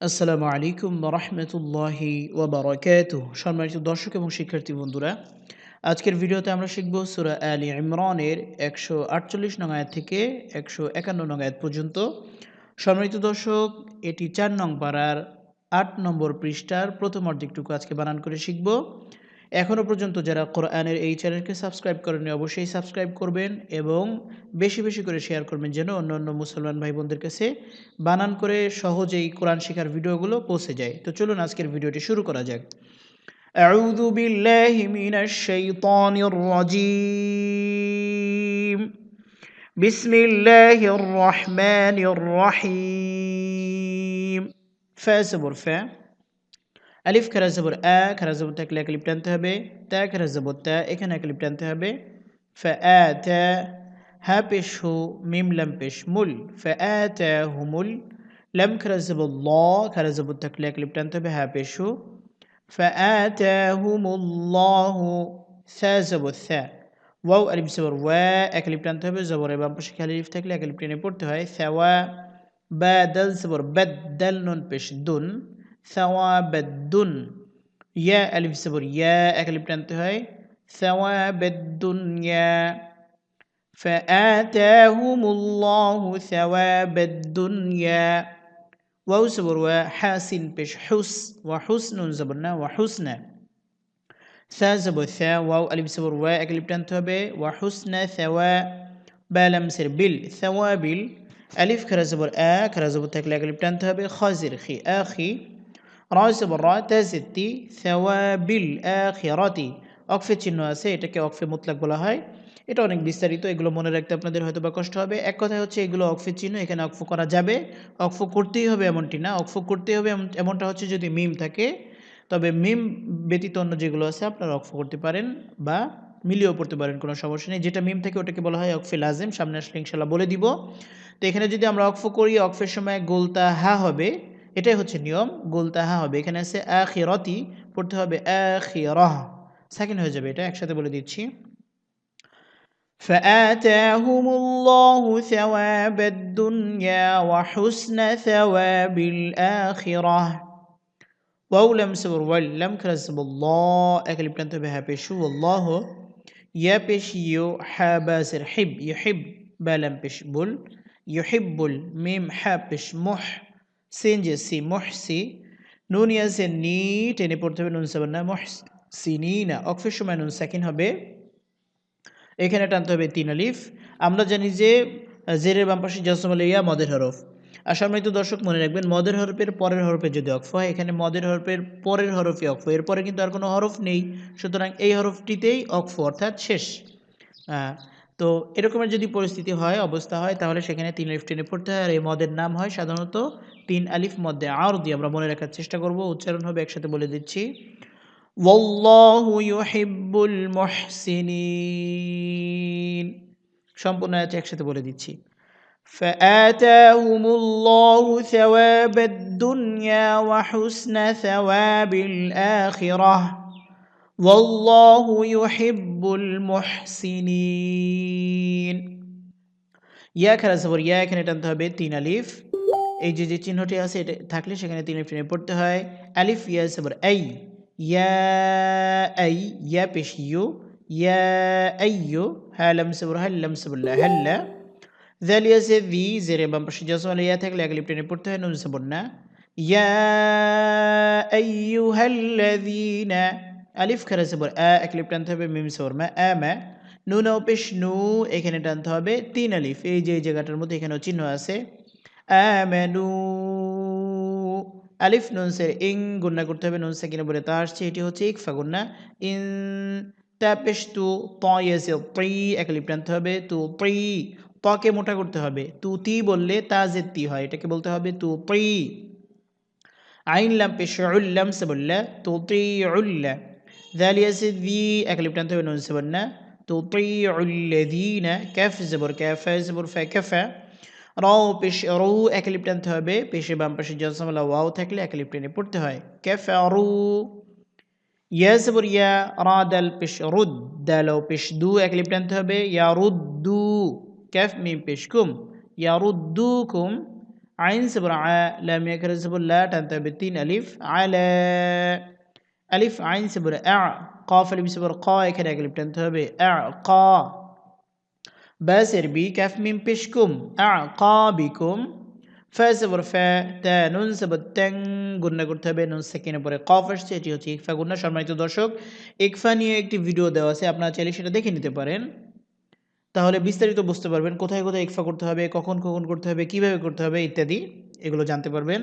আসসালামু আলাইকুম রহমতুল্লাহি ওবরাকাত সম্মানিত দর্শক এবং শিক্ষার্থী বন্ধুরা, আজকের ভিডিওতে আমরা শিখব সুরা আলী ইমরানের একশো আটচল্লিশ নং আয়াত থেকে একশো একান্ন নং আয়াত পর্যন্ত। সম্মানিত দর্শক, এটি চার নং পাড়ার আট নম্বর পৃষ্ঠার প্রথম অর্ধেকটুকু আজকে বানান করে শিখব। এখনও পর্যন্ত যারা কোরআনের এই চ্যানেলকে সাবস্ক্রাইব করেনি অবশ্যই সাবস্ক্রাইব করবেন এবং বেশি বেশি করে শেয়ার করবেন যেন অন্য অন্য মুসলমান ভাই বোনদের কাছে বানান করে সহজেই কোরআন শেখার ভিডিওগুলো পৌঁছে যায় তো চলুন আজকের ভিডিওটি শুরু করা যাক أعوذ بالله من الشيطان الرجيم بسم الله الرحمن الرحيم فاسبر فا আলিফ খারা জবর আ থাকলে এক লিপ টানতে হবে, তা খারা জবর এখানে এক লিপ টানতে হবে। ফা আ তা হা পেশ হু মিম লাম পেশ মুল ফা আ তা হুমুল, লাম খারা জবর ল খারা থাকলে এক লিপ টানতে হবে হা পেশ হু ফা আ তা হুমুল্লাহু, সা জবর সা। ওয়াও, আলিফ জবর ওয়া, এক লিপ টানতে হবে জবর বাম পাশে খালি থাকলে এক লিপ টেনে পড়তে হয়। সাওয়া বা, দাল জবর বাদ দাল নুন পেশ দুন। ثواب الدن يا ألف صبر يا أكلب تنتهي ثواب الدنيا فآتاهم الله ثواب الدنيا واو صبر وحاسن بش. حس. وحسن زبرنا وحسن ثا زبر ثا. واو ألف صبر وأكلب تنتهي وحسن ثوا. بالم سر بال ثوابل. ألف كرا زبر آ كرا زبر تكلا أكلب تنتهي خازر خي. آخي রয়েছে বর্রা তেজেত্তি সেওয়াবিল আখিরাতি। অকফে চিহ্ন আছে, এটাকে অকফে মুতলাক বলা হয়। এটা অনেক বিস্তারিত, এগুলো মনে রাখতে আপনাদের হয়তো বা কষ্ট হবে। এক কথায় হচ্ছে এগুলো অকফে চিহ্ন, এখানে অকফ করা যাবে। অকফ করতেই হবে এমনটি না। অকফ করতেই হবে এমনটা হচ্ছে যদি মিম থাকে, তবে মিম ব্যতীত অন্য যেগুলো আছে আপনারা অকফ করতে পারেন বা মিলিয়েও পড়তে পারেন, কোনো সমস্যা নেই। যেটা মিম থাকে ওটাকে বলা হয় অকফে লাজেম, সামনে আসলে ইনশাল্লাহ বলে দিব। তো এখানে যদি আমরা অকফ করি অকফের সময় গোলতা হা হবে। এটাই হচ্ছে নিয়ম গোলতাহা হবে এখানে আছে আখিরতি পড়তে হবে আখিরহ সেকেন্ড হয়ে যাবে এটা একসাথে বলে দিচ্ছি فآتاهم الله ثواب الدنيا وحسن ثواب الآخرة واو لم سبر ولم كرسب الله أكل بنت بها بشو والله يا بشيو حاباسر حب يحب بلم بشبل يحب الميم حابش مح সিন যে সি মহসি নুন ইয়াসে নি টেনে পড়তে হবে নুন সেভেন না মহসিনি না অক্ষের সময় নুন সেকেন্ড হবে এখানে টানতে হবে তিন আলিফ আমরা জানি যে জেরের বাম পাশে জসমল ইয়া মদের হরফ আর সম্মানিত দর্শক মনে রাখবেন মদের হরফের পরের হরফে যদি অক্ফ হয় এখানে মদের হরফের পরের হরফে অক্ফ এরপরে কিন্তু আর কোনো হরফ নেই সুতরাং এই হরফটিতেই অক্ফ অর্থাৎ শেষ তো এরকমের যদি পরিস্থিতি হয় অবস্থা হয় তাহলে সেখানে তিন আলিফ টেনে পড়তে হয় আর এই মদের নাম হয় সাধারণত তিন আলিফ মধ্যে আর দিয়ে আমরা মনে রাখার চেষ্টা করব উচ্চারণ হবে একসাথে বলে দিচ্ছি ওয়াল্লাহু ইউহিব্বুল মুহসিনিন সম্পূর্ণ আছে একসাথে বলে দিচ্ছি فآتاهم الله ثواب الدنيا وحسن ثواب الآخرة والله يحب المحسنين ইয়া খেলা সবর ইয়া এখানে টানতে হবে তিন আলিফ এই যে যে চিহ্নটি আছে এটা থাকলে সেখানে তিন আলিফ পড়তে হয় আলিফ ইয়া সবর এই ইয়া এই ইয়া পেশ ইউ ইয়া আইয়ু হালাম সবর হাল্লাম সবরলা হাল্লা জালিয়া সে ভি জেরে বাম পাশে জসমাল ইয়া থাকলে এক লিপ টেনে পড়তে হয় নুন সবর না ইয়া আইয়ুহাল্লাযীনা আলিফ খারা সবর আ এক টানতে হবে, মিম সবর মা আ মা। নুন পেশ নু, এখানে টানতে হবে, তিন আলিফ। এই যে, এই জায়গাটার মধ্যে এখানেও চিহ্ন আছে। আমানু আলিফ, নুন, সে, ইং গুন্না করতে হবে, নুন সেকিনে বলে তা আসছে, এটি হচ্ছে ইকফা গুন্না ইন, তা, পেশ, তু, ত ইয়েছে ত্রি, এক লিপ টানতে হবে, তু, ত্রি, তকে মোটা করতে হবে। তু, তি বললে তা যে তি হয়, এটাকে বলতে হবে তু, ত্রি। আইন লাম, পেশ উল্লাম সে বললে তু, ত্রি উল্লা ذاليا ذي أكلب تنتبه نون سبنا تطيع الذين كف زبر كاف زبر فكفى রাও পেশ রৌ একলিপ টানতে হবে পেশে বাম পাশে জনসামালা ওয়াও থাকলে একলিপ টেনে পড়তে হয় ক্যাফারু ইয়া জবর ইয়া রা দাল পেশ রুদ দালাও পেশ দু একলিপ টানতে হবে ইয়া রুদ্দু ক্যাফ মিম পেশ কুম ইয়া রুদ্দু কুম আইন সবর আ লাম ইয়াকরা সবর লা টানতে হবে তিন আলিফ আলা আলিফ আইন সবর আ কফ আলিফ সবর ক এখানে এক আলিফ টানতে হবে আ ক বাসের বি ক্যাফ মিম পেশকুম আ ক বিকুম ফা সবর ফা তা নুন সবর ট্যাং গুন্না করতে হবে নুন সেকেন্ডের পরে কফ আসছে এটি হচ্ছে ইকফা গুন্না সম্মানিত দর্শক ইকফা নিয়ে একটি ভিডিও দেওয়া আছে আপনারা চাইলে সেটা দেখে নিতে পারেন। তাহলে বিস্তারিত বুঝতে পারবেন কোথায় কোথায় ইকফা করতে হবে, কখন কখন করতে হবে, কীভাবে করতে হবে ইত্যাদি। এগুলো জানতে পারবেন।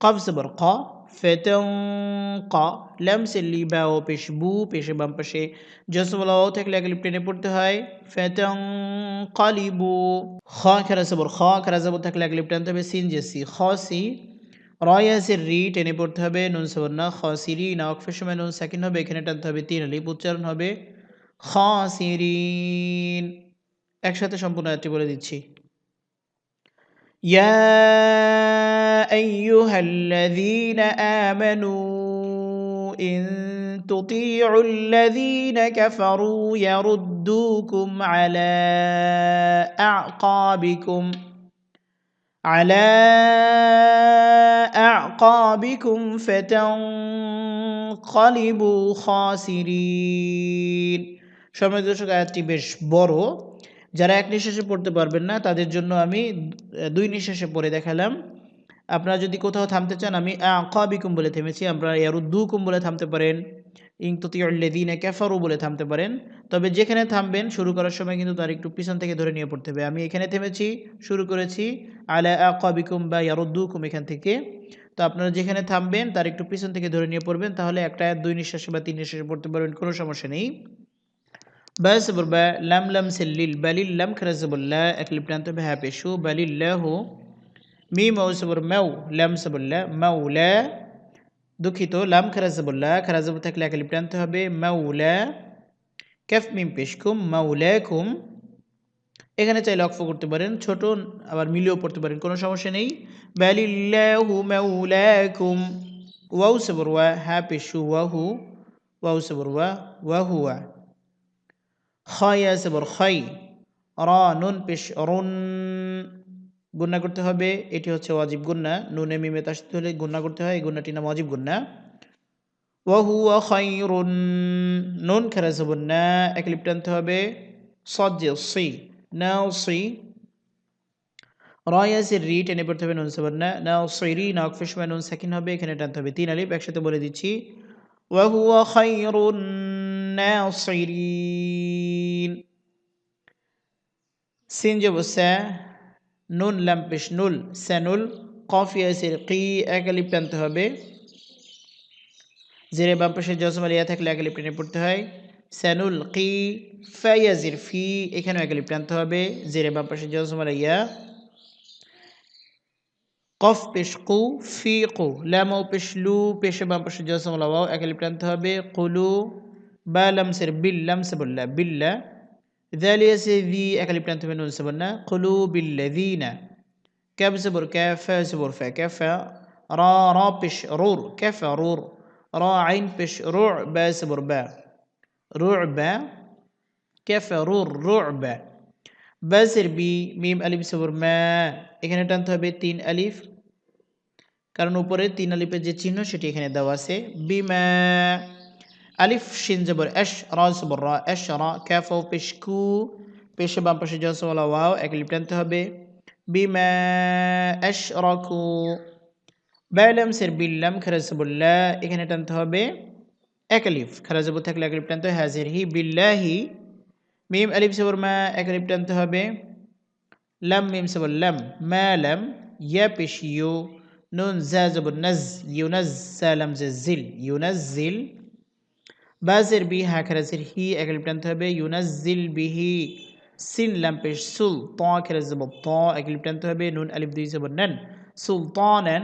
কব সবর ক ফেতং ক। ল্যাম সেল্লি বা ও পেশ বু, পেশে বাম পাশে জসমলা ও থাকলে এক টেনে পড়তে হয়। ফেতং কালিবু খ খেরা সবর খ খেরা সবর থাকলে এক টানতে হবে সিন জেসি। খ সি রয়াসের রি টেনে পড়তে হবে, নুন সবর না, খ সিরি না অক্ষের সময় নুন সেকেন্ড হবে, এখানে টানতে হবে তিন আলিপ উচ্চারণ হবে। খ সিরিন একসাথে সম্পূর্ণ আয়াতটি বলে দিচ্ছি। يا أيها الذين آمنوا إن تطيعوا الذين كفروا يردوكم على أعقابكم على أعقابكم فتنقلبوا خاسرين সম্মানিত দর্শক আয়াতটি বেশ বড় যারা এক নিঃশ্বাসে পড়তে পারবেন না, তাদের জন্য আমি দুই নিঃশ্বাসে পড়ে দেখালাম। আপনারা যদি কোথাও থামতে চান, আমি আকাবিকুম বলে থেমেছি আপনারা ইয়ারুদ্দুকুম বলে থামতে পারেন ইংততিউল্লেদিনে ক্যাফারু বলে থামতে পারেন। তবে যেখানে থামবেন, শুরু করার সময় কিন্তু তার একটু পিছন থেকে ধরে নিয়ে পড়তে হবে। আমি এখানে থেমেছি, শুরু করেছি, আলা আকাবিকুম বা ইয়ারুদ্দুকুম এখান থেকে। তো আপনারা যেখানে থামবেন, তার একটু পিছন থেকে ধরে নিয়ে পড়বেন, তাহলে একটা, দুই নিঃশ্বাসে বা তিন নিঃশ্বাসে পড়তে পারবেন, কোনো সমস্যা নেই। বালিল লাম খারাজবুল্লাহ এক লিপ টানতে হবে হ্যাঁ পেশু বালিল্লাহ মি মৌ সবর মেউ লাম সবুল্লাহ মাউলা দুঃখিত লাম খারাজবুল্লাহ খারাজব থাকলে এক লিপ টানতে হবে মাউলা ক্যাফ মিম পেশকুম মাউলাকুম এখানে চাইলে অক্ফ করতে পারেন ছোট আবার মিলিয়েও পড়তে পারেন, কোনো সমস্যা নেই। বালিল্লাহু মাউলাকুম ওয়াউ সবর ওয়া হ্যাঁ পেশু ওয়াহু ওয়াউ সবর ওয়া ওয়াহুয়া খয়া সবর খই র নুন পেশ রুন গুন্না করতে হবে, এটি হচ্ছে ওয়াজিব গুন্না নুনে মিমে তাসিত হলে গুন্না করতে হয়, এই গুন্নাটি নাম ওয়াজিব গুন্না ওয়াহুয়া খৈরুন নুন খেরা সবর না এক লিপ টানতে হবে। সজ্জে সি, নাও সি। রয়াসের রি টেনে পড়তে হবে, নুন সবর না। নাও সৈরি নাক ফিসমা নুন সেকেন্ড হবে, এখানে টানতে হবে। তিন আলিপ একসাথে বলে দিচ্ছি। ওয়াহুয়া খৈরুন الناصرين সিন যে বসে নুন ল্যাম্পিস নুল স্যানুল কফিয়া সির কি এক আলিপ টানতে হবে জেরে বাম পাশে জজম আলিয়া থাকলে এক আলিপ টেনে পড়তে হয় স্যানুল কি ফাইয়াজির ফি এখানেও এক আলিপ টানতে হবে জেরে বাম পাশে জজম আলিয়া কফ পেশ কু ফি কু ল্যামো পেশ লু পেশে বাম পাশে জজম আলাওয়াও এক আলিপ টানতে হবে কুলু বা লামসের বিল লামসে বললা বিল্লা ذالي ذي أكلي بلانت منون سبنا قلوب الذين كاف زبر كاف زبر فا كاف را را بش رور كاف رور را عين بش روع با زبر با رعبا كاف رور رعبا বাসের বি মিম আলিফ সবর মা এখানে টানতে হবে তিন আলিফ কারণ উপরে তিন আলিফের যে চিহ্ন সেটি এখানে দেওয়া আছে বিমা আলিফ শিন জবর এশ র জবর র এশ র ক্যাফ পেশকু পেশে বাম পাশে জসওয়ালা ওয়াও এক লিপ টানতে হবে বিমা এশ রকু ব্যালাম সের বিল্লাম খারাজবুল্লাহ এখানে টানতে হবে এক আলিফ খারাজবু থাকলে এক লিপ টানতে হবে হাজির হি বিল্লাহি মিম আলিফ সবর মা এক লিপ টানতে হবে লাম মিম সবর লাম মা লাম ইয়া পেশ ইউ নুন জা জবর নজ ইউনাজ সালাম জিল ইউনাজিল বাজের বি হা খেরাজের হি এক লিপ হবে ইউনাজিল বিহি সিন লাম্পেশ সুল ত খেরাজ যাব ত এক লিপ হবে, নুন আলিফ দুই যাব নেন সুল ত নেন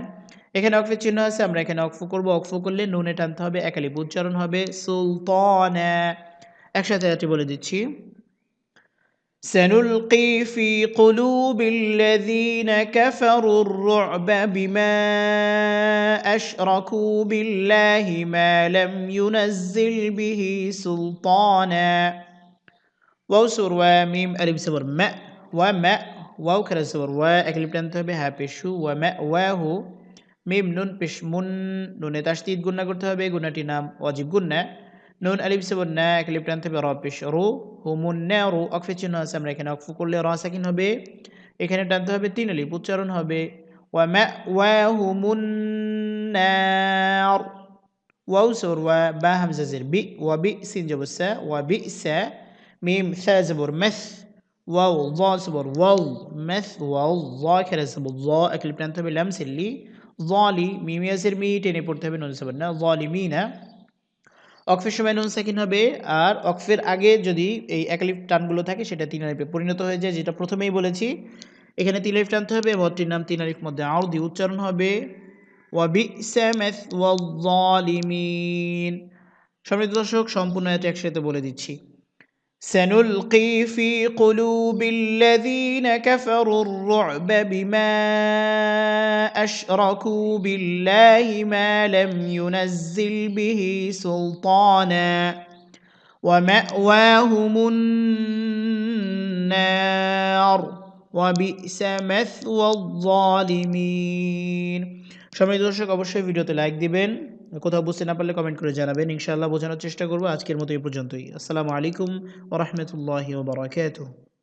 এখানে অক্ফের চিহ্ন আছে, আমরা এখানে অক্ফ করব অক্ফ করলে নুনে টানতে হবে এক আলিফ উচ্চারণ হবে সুলতানা। একসাথে বলে দিচ্ছি। سنلقي في قلوب الذين كفروا الرعب بما أشركوا بالله ما لم ينزل به سلطانا. واو سور وا ميم ألف سور ما وما واو كلا سور و. أكلب تنتهي بها بشو ومأواه ميم نون بشمون نون تشديد قلنا قلتها بي قلنا تنام واجب قلنا নাম অজিব গুন্না নুন আলিফ সবর না এক লিপ টানতে হবে র পেশ রু হুমুন ন্যা রু অকফে চিহ্ন আছে আমরা এখানে অকফু করলে র সাকিন হবে এখানে টানতে হবে তিন আলিফ উচ্চারণ হবে ওয়া ম্যা ওয়াহুমুন নার ওয়াও সবর ওয়া বা হামজা জের বি ওয়া বি সিন জবর সা ওয়া বি সা মিম সা জবর মেস ওয়াও জ সবর ওয়াও মেস ওয়াও জ খেলা সবর জ একলি প্রান্ত হবে লাম সিল্লি জলি মিমিয়াসের মি টেনে পড়তে হবে নুন সবর না জলিমি না অকফের সময় নুন সাকিন হবে, আর অকফের আগে যদি এই একালিফ টানগুলো থাকে, সেটা তিন আলিফে পরিণত হয়ে যায়, যেটা প্রথমেই বলেছি। এখানে তিন আলিফ টানতে হবে ভটটির নাম তিন আলিফ মধ্যে আউদি উচ্চারণ হবে। সমৃদ্ধ দর্শক, সম্পূর্ণ এটা একসাথে বলে দিচ্ছি। سنلقي في قلوب الذين كفروا الرعب بما أشركوا بالله ما لم ينزل به سلطانا ومأواهم النار وبئس مثوى الظالمين সম্মানিত দর্শক অবশ্যই ভিডিওতে লাইক দিবেন কোথাও বুঝতে না পারলে কমেন্ট করে জানাবেন। ইনশাআল্লাহ বোঝানোর চেষ্টা করব। আজকের মতো এই পর্যন্তই। আসসালামু আলাইকুম ওরহমতুল্লাহি ওবরাকাতুহ